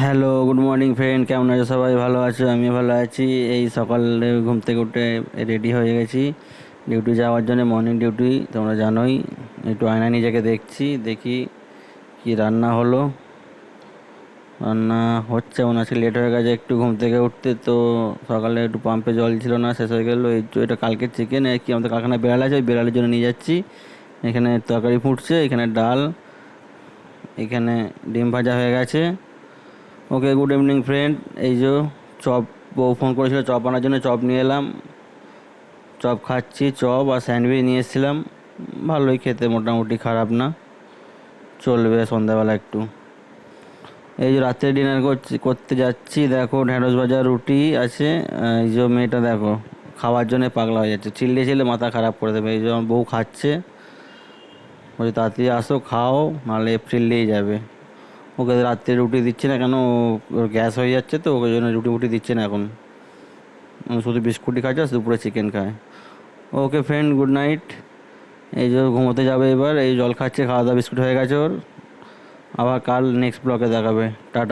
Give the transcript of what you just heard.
Hello good morning friend কেমন আছো? সবাই ভালো আছো? আমি ভালো আছি। এই সকালে ঘুম থেকে উঠে রেডি হয়ে গেছি। ডিউটি যাওয়ার জন্য মর্নিং ডিউটি তোমরা জানোই। একটু আয়না নিজেকে দেখছি, দেখি কি রান্না হলো। রান্না হচ্ছে, মনে হচ্ছে লেট হয়ে গেছে, একটু ঘুম থেকে উঠতে। তো সকালে একটু পাম্পে জল ছিল না, শেষ হয়ে গেলো। এই এটা কালকের চিকেন কি আমাদের কারখানায় বেড়াল আছে, ওই বেড়ালের জন্য নিয়ে যাচ্ছি। এখানে তরকারি ফুটছে, এখানে ডাল, এখানে ডিম ভাজা হয়ে গেছে। ওকে গুড ইভিনিং ফ্রেন্ড এই যে চপ, বউ ফোন করেছিল চপ আনার জন্য, চপ নিয়ে এলাম। চপ খাচ্ছি, চপ আর স্যান্ডউইচ নিয়ে এসেছিলাম। ভালোই খেতে, মোটামুটি খারাপ না। চলবে সন্ধ্যাবেলা একটু। এই যে রাত্রে ডিনার করছি, করতে যাচ্ছি, দেখো ঢ্যাঁড়স ভাজা, রুটি আছে। এই যে মেয়েটা দেখো, খাওয়ার জন্য পাগলা হয়ে যাচ্ছে। চিল্লে চিল্লে মাথা খারাপ করে দেবে। এই যে বউ খাচ্ছে। বলছি তাড়াতাড়ি আসো, খাও, নাহলে এপ্রিলেই যাবে। ওকে রাত্রে রুটি দিচ্ছে না কেন? গ্যাস হয়ে যাচ্ছে তো, ওকে জন্য রুটি ফুটি দিচ্ছে না এখন। শুধু বিস্কুটই খাচ্ছে আর দুপুরে চিকেন খায়। ওকে ফ্রেন্ড গুড নাইট এই যে ঘুমোতে যাবে এবার, এই জল খাচ্ছে খাওয়া দাওয়া বিস্কুট হয়ে গেছে ওর। আবার কাল নেক্সট ব্লকে দেখাবে। টাটা।